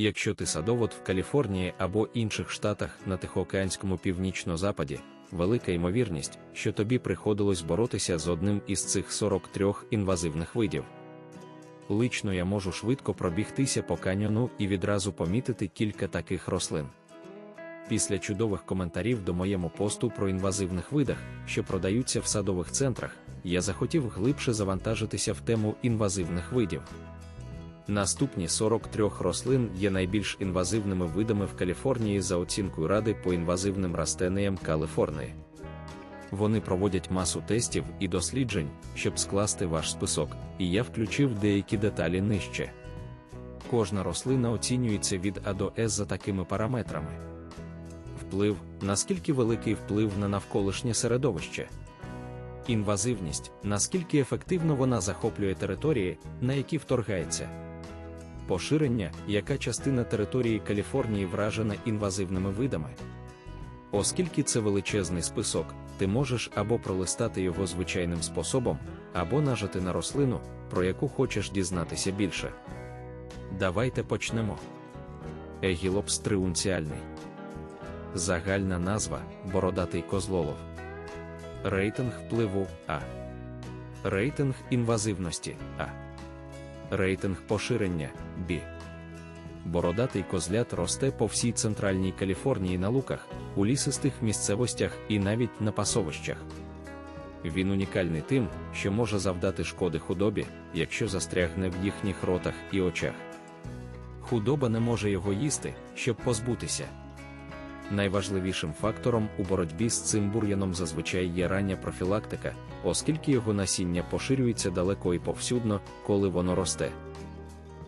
Якщо ти садовод в Каліфорнії або інших штатах на Тихоокеанському північно-западі, велика ймовірність, що тобі приходилось боротися з одним із цих 43 інвазивних видів. Лично я можу швидко пробігтися по каньйону і відразу помітити кілька таких рослин. Після чудових коментарів до моєму посту про інвазивних видах, що продаються в садових центрах, я захотів глибше завантажитися в тему інвазивних видів. Наступні 43 рослин є найбільш інвазивними видами в Каліфорнії за оцінкою Ради по інвазивним растениям Каліфорнії. Вони проводять масу тестів і досліджень, щоб скласти ваш список, і я включив деякі деталі нижче. Кожна рослина оцінюється від А до С за такими параметрами. Вплив, наскільки великий вплив на навколишнє середовище. Інвазивність, наскільки ефективно вона захоплює території, на які вторгається. Поширення, яка частина території Каліфорнії вражена інвазивними видами. Оскільки це величезний список, ти можеш або пролистати його звичайним способом, або нажати на рослину, про яку хочеш дізнатися більше. Давайте почнемо. Егілопс триунціальний. Загальна назва бородатий козлолов. Рейтинг впливу А. Рейтинг інвазивності А. Рейтинг поширення Б. Бородатий козлят росте по всій центральній Каліфорнії на луках, у лісистих місцевостях і навіть на пасовищах. Він унікальний тим, що може завдати шкоди худобі, якщо застрягне в їхніх ротах і очах. Худоба не може його їсти, щоб позбутися. Найважливішим фактором у боротьбі з цим бур'яном зазвичай є рання профілактика, оскільки його насіння поширюється далеко і повсюдно, коли воно росте.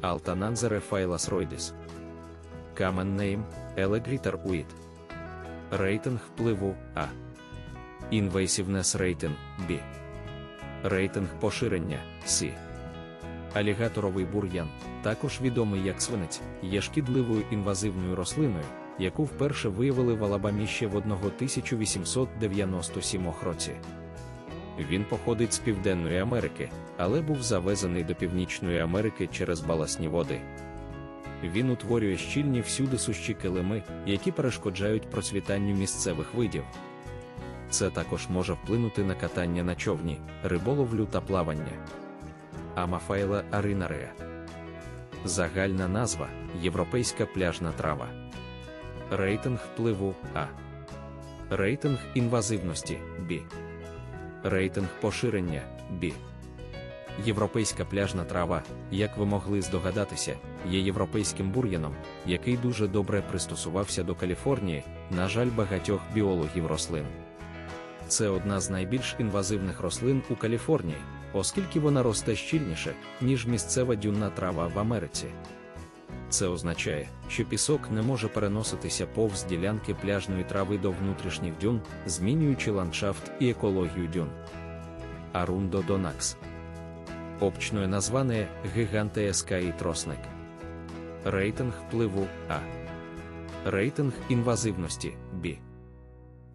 Алтананзере файлас. Common name – Елегрітер уїд. Рейтинг впливу А. Invasiveness Rating – Б. Рейтинг поширення С. Алігаторовий бур'ян, також відомий як свинець, є шкідливою інвазивною рослиною, яку вперше виявили в Алабамі ще в 1897 році. Він походить з Південної Америки, але був завезений до Північної Америки через баласні води. Він утворює щільні всюди сущі килими, які перешкоджають процвітанню місцевих видів. Це також може вплинути на катання на човні, риболовлю та плавання. Амафайла аринарія. Загальна назва Європейська пляжна трава. Рейтинг впливу А. Рейтинг інвазивності Б. Рейтинг поширення Б. Європейська пляжна трава, як ви могли здогадатися, є європейським бур'яном, який дуже добре пристосувався до Каліфорнії, на жаль, багатьох біологів рослин. Це одна з найбільш інвазивних рослин у Каліфорнії, оскільки вона росте щільніше, ніж місцева дюнна трава в Америці. Це означає, що пісок не може переноситися повз ділянки пляжної трави до внутрішніх дюн, змінюючи ландшафт і екологію дюн. Арундо Донакс. Обчное назване гігантеєска і тросник. Рейтинг впливу А. Рейтинг інвазивності Б.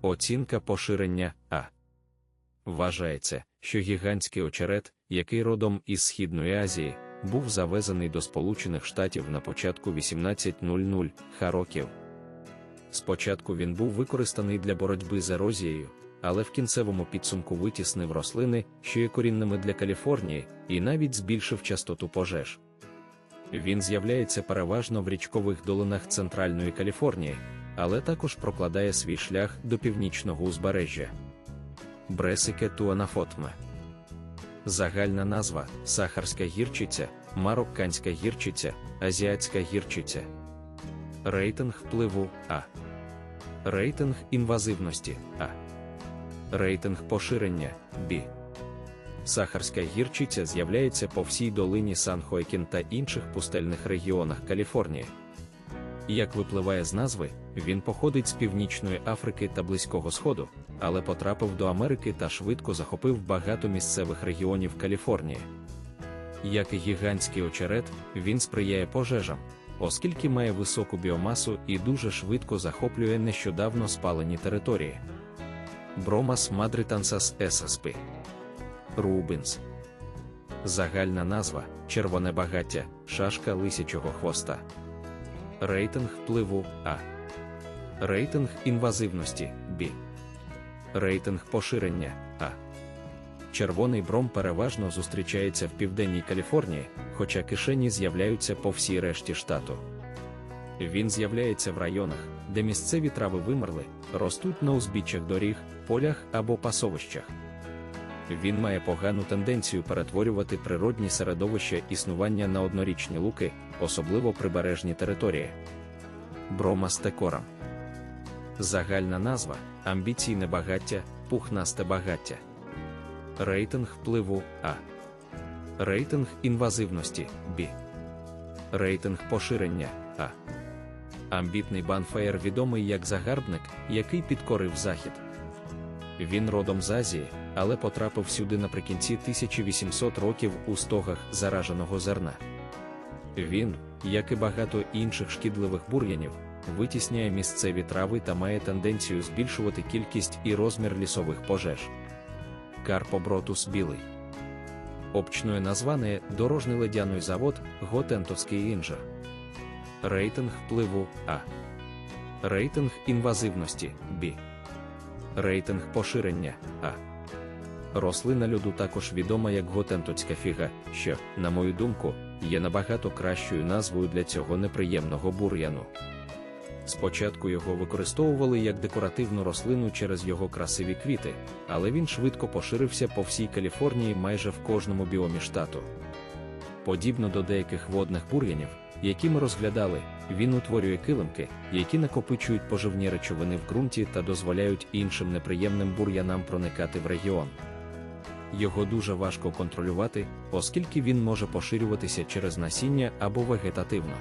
Оцінка поширення А. Вважається, що гігантський очерет, який родом із Східної Азії, був завезений до Сполучених Штатів на початку 1800 ха років. Спочатку він був використаний для боротьби з ерозією, але в кінцевому підсумку витіснив рослини, що є корінними для Каліфорнії, і навіть збільшив частоту пожеж. Він з'являється переважно в річкових долинах центральної Каліфорнії, але також прокладає свій шлях до північного узбережжя. Бресике туанафотме Загальна назва сахарська гірчиця, марокканська гірчиця, азіатська гірчиця. Рейтинг впливу А. Рейтинг інвазивності А. Рейтинг поширення Б. Сахарська гірчиця з'являється по всій долині Сан-Хоекін та інших пустельних регіонах Каліфорнії. Як випливає з назви, він походить з Північної Африки та Близького Сходу, але потрапив до Америки та швидко захопив багато місцевих регіонів Каліфорнії. Як і гігантський очерет, він сприяє пожежам, оскільки має високу біомасу і дуже швидко захоплює нещодавно спалені території. Бромас мадритансас есаспи. Рубинс. Загальна назва червоне багаття, шашка лисячого хвоста. Рейтинг впливу А. Рейтинг інвазивності Б. Рейтинг поширення А. Червоний бром переважно зустрічається в південній Каліфорнії, хоча кишені з'являються по всій решті штату. Він з'являється в районах, де місцеві трави вимерли, ростуть на узбіччях доріг, полях або пасовищах. Він має погану тенденцію перетворювати природні середовища існування на однорічні луки, особливо прибережні території. Бромастекорам. Загальна назва амбіційне багаття, пухнасте багаття. Рейтинг впливу А. Рейтинг інвазивності Б. Рейтинг поширення А. Амбітний банфаєр відомий як загарбник, який підкорив захід. Він родом з Азії, але потрапив сюди наприкінці 1800 років у стогах зараженого зерна. Він, як і багато інших шкідливих бур'янів, витісняє місцеві трави та має тенденцію збільшувати кількість і розмір лісових пожеж. Карпобротус білий. Обчною назване дорожний ледяний завод Готентовський інжер. Рейтинг впливу А. Рейтинг інвазивності Б. Рейтинг поширення А. Рослина льоду також відома як готентоцька фіга, що, на мою думку, є набагато кращою назвою для цього неприємного бур'яну. Спочатку його використовували як декоративну рослину через його красиві квіти, але він швидко поширився по всій Каліфорнії майже в кожному біомі штату. Подібно до деяких водних бур'янів, які ми розглядали, він утворює килимки, які накопичують поживні речовини в ґрунті та дозволяють іншим неприємним бур'янам проникати в регіон. Його дуже важко контролювати, оскільки він може поширюватися через насіння або вегетативно.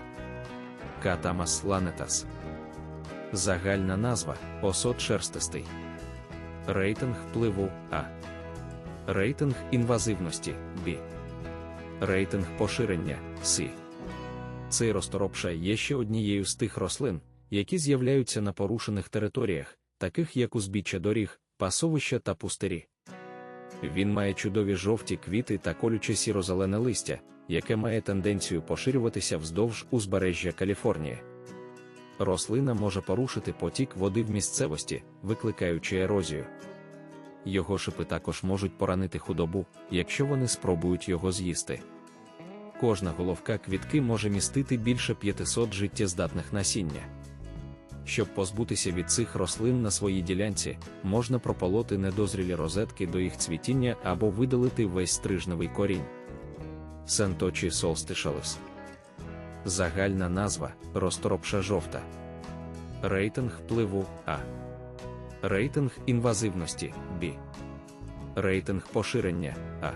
Катамас ланетас. Загальна назва осот шерстистий. Рейтинг впливу А. Рейтинг інвазивності Б. Рейтинг поширення С. Цей розторопша є ще однією з тих рослин, які з'являються на порушених територіях, таких як узбіччя доріг, пасовища та пустирі. Він має чудові жовті квіти та колюче сіро-зелене листя, яке має тенденцію поширюватися вздовж узбережжя Каліфорнії. Рослина може порушити потік води в місцевості, викликаючи ерозію. Його шипи також можуть поранити худобу, якщо вони спробують його з'їсти. Кожна головка квітки може містити більше 500 життєздатних насіння. Щоб позбутися від цих рослин на своїй ділянці, можна прополоти недозрілі розетки до їх цвітіння або видалити весь стрижневий корінь. Сенточі солстишалес. Загальна назва розторопша жовта. Рейтинг впливу А. Рейтинг інвазивності Б. Рейтинг поширення А.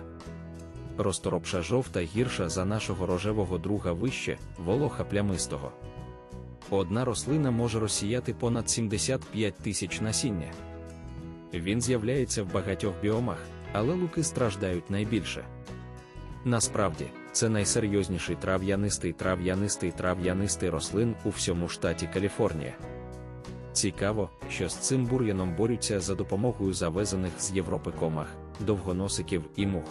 Розторопша жовта гірша за нашого рожевого друга вище, волоха плямистого. Одна рослина може розсіяти понад 75 тисяч насіння. Він з'являється в багатьох біомах, але луки страждають найбільше. Насправді, це найсерйозніший трав'янистий трав'янистий трав'янистий рослин у всьому штаті Каліфорнія. Цікаво, що з цим бур'яном борються за допомогою завезених з Європи комах, довгоносиків і мух.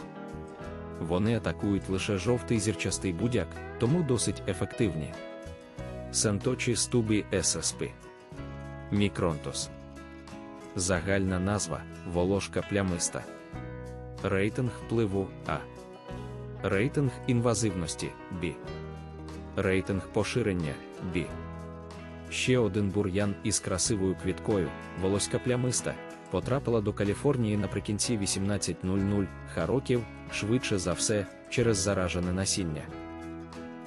Вони атакують лише жовтий зірчастий будяк, тому досить ефективні. Сенточі стубі ССП. Мікронтос. Загальна назва волошка плямиста. Рейтинг впливу А. Рейтинг інвазивності Б. Рейтинг поширення Б. Ще один бур'ян із красивою квіткою, волоська плямиста, потрапила до Каліфорнії наприкінці 1800 ха років, швидше за все, через заражене насіння.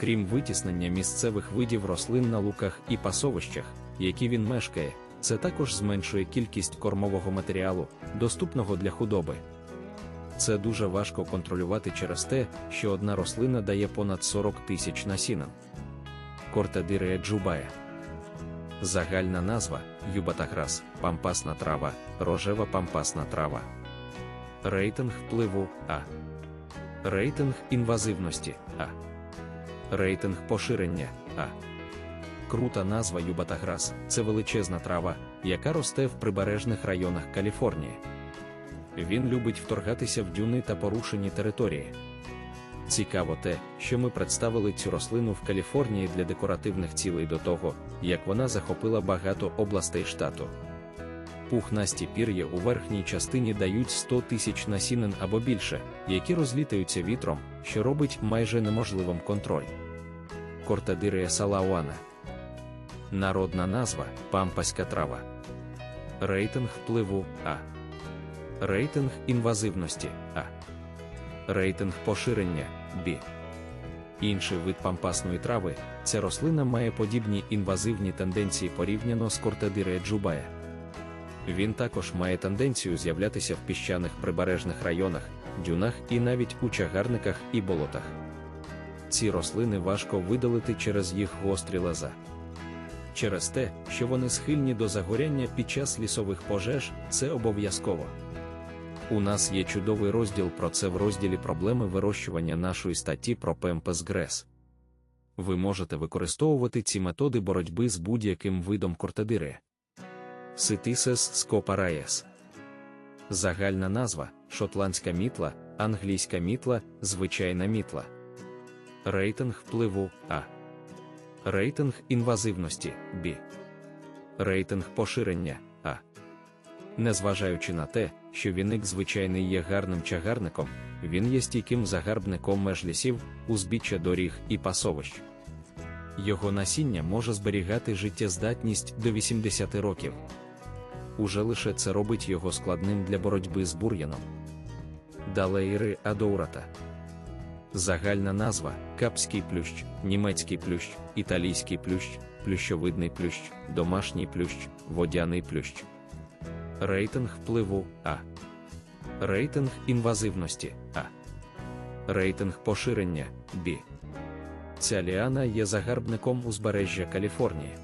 Крім витіснення місцевих видів рослин на луках і пасовищах, які він мешкає, це також зменшує кількість кормового матеріалу, доступного для худоби. Це дуже важко контролювати через те, що одна рослина дає понад 40 тисяч насінин. Кортадирея джубая. Загальна назва юбатаграс, пампасна трава, рожева пампасна трава. Рейтинг впливу А. Рейтинг інвазивності А. Рейтинг поширення А. Крута назва юбатаграс це величезна трава, яка росте в прибережних районах Каліфорнії. Він любить вторгатися в дюни та порушені території. Цікаво те, що ми представили цю рослину в Каліфорнії для декоративних цілей до того, як вона захопила багато областей штату. Пухнасті пір'я у верхній частині дають 100 тисяч насінин або більше, які розлітаються вітром, що робить майже неможливим контроль. Кортадирія салауана. Народна назва пампаська трава. Рейтинг впливу А. Рейтинг інвазивності А. Рейтинг поширення Б. Інший вид пампасної трави ця рослина має подібні інвазивні тенденції порівняно з кортадирея джубая. Він також має тенденцію з'являтися в піщаних прибережних районах, дюнах і навіть у чагарниках і болотах. Ці рослини важко видалити через їх гострі леза. Через те, що вони схильні до загоряння під час лісових пожеж, це обов'язково. У нас є чудовий розділ про це в розділі проблеми вирощування нашої статті про Пемпес Грес. Ви можете використовувати ці методи боротьби з будь-яким видом кортадири. Ситисес скопараєс. Загальна назва шотландська мітла, англійська мітла, звичайна мітла. Рейтинг впливу А. Рейтинг інвазивності Б. Рейтинг поширення А. Незважаючи на те, що віник звичайний є гарним чагарником, він є стійким загарбником меж лісів, узбіччя доріг і пасовищ. Його насіння може зберігати життєздатність до 80 років. Уже лише це робить його складним для боротьби з бур'яном. Далейри адоурата. Загальна назва капський плющ, німецький плющ, італійський плющ, плющовидний плющ, домашній плющ, водяний плющ. Рейтинг впливу А. Рейтинг інвазивності А. Рейтинг поширення Б. Ця ліана є загарбником узбережжя Каліфорнії.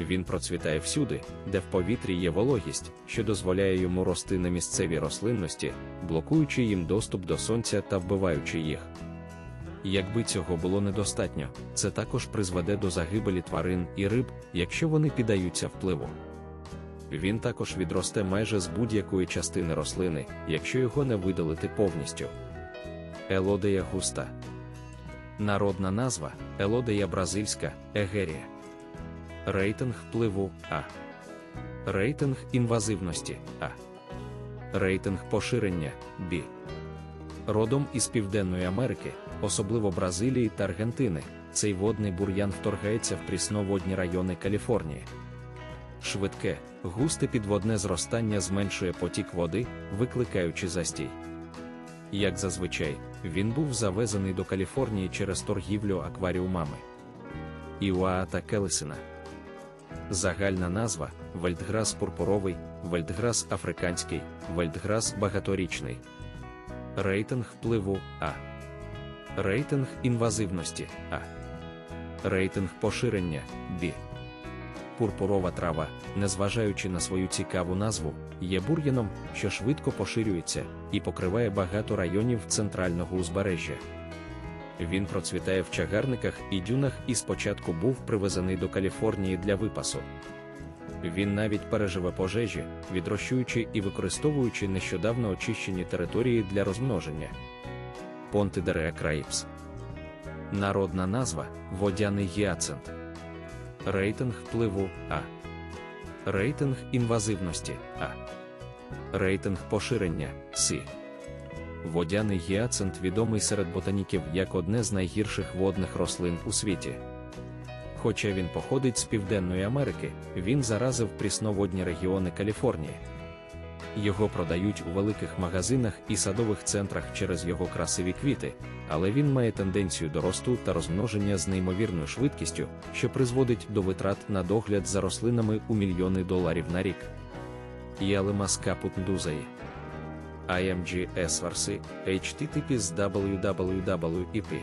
Він процвітає всюди, де в повітрі є вологість, що дозволяє йому рости на місцевій рослинності, блокуючи їм доступ до сонця та вбиваючи їх. Якби цього було недостатньо, це також призведе до загибелі тварин і риб, якщо вони піддаються впливу. Він також відросте майже з будь-якої частини рослини, якщо його не видалити повністю. Елодея густа. Народна назва Елодея бразильська, Егерія. Рейтинг впливу А. Рейтинг інвазивності А. Рейтинг поширення Б. Родом із Південної Америки, особливо Бразилії та Аргентини, цей водний бур'ян вторгається в прісноводні райони Каліфорнії. Швидке, густе підводне зростання зменшує потік води, викликаючи застій. Як зазвичай, він був завезений до Каліфорнії через торгівлю акваріумами. Іуаата Келесина. Загальна назва вальдграс пурпуровий, вальдграс африканський, вальдграс багаторічний. Рейтинг впливу А. Рейтинг інвазивності А. Рейтинг поширення Б. Пурпурова трава, незважаючи на свою цікаву назву, є бур'яном, що швидко поширюється і покриває багато районів центрального узбережжя. Він процвітає в чагарниках і дюнах і спочатку був привезений до Каліфорнії для випасу. Він навіть переживе пожежі, відрощуючи і використовуючи нещодавно очищені території для розмноження. Понтидереа країпс. Народна назва водяний гіацинт. Рейтинг впливу А. Рейтинг інвазивності А. Рейтинг поширення С. Водяний гіацинт відомий серед ботаніків як одне з найгірших водних рослин у світі. Хоча він походить з Південної Америки, він заразив прісноводні регіони Каліфорнії. Його продають у великих магазинах і садових центрах через його красиві квіти, але він має тенденцію до росту та розмноження з неймовірною швидкістю, що призводить до витрат на догляд за рослинами у мільйони доларів на рік. Ялемас капут дузаї. IMG SRC, https з WWWEP.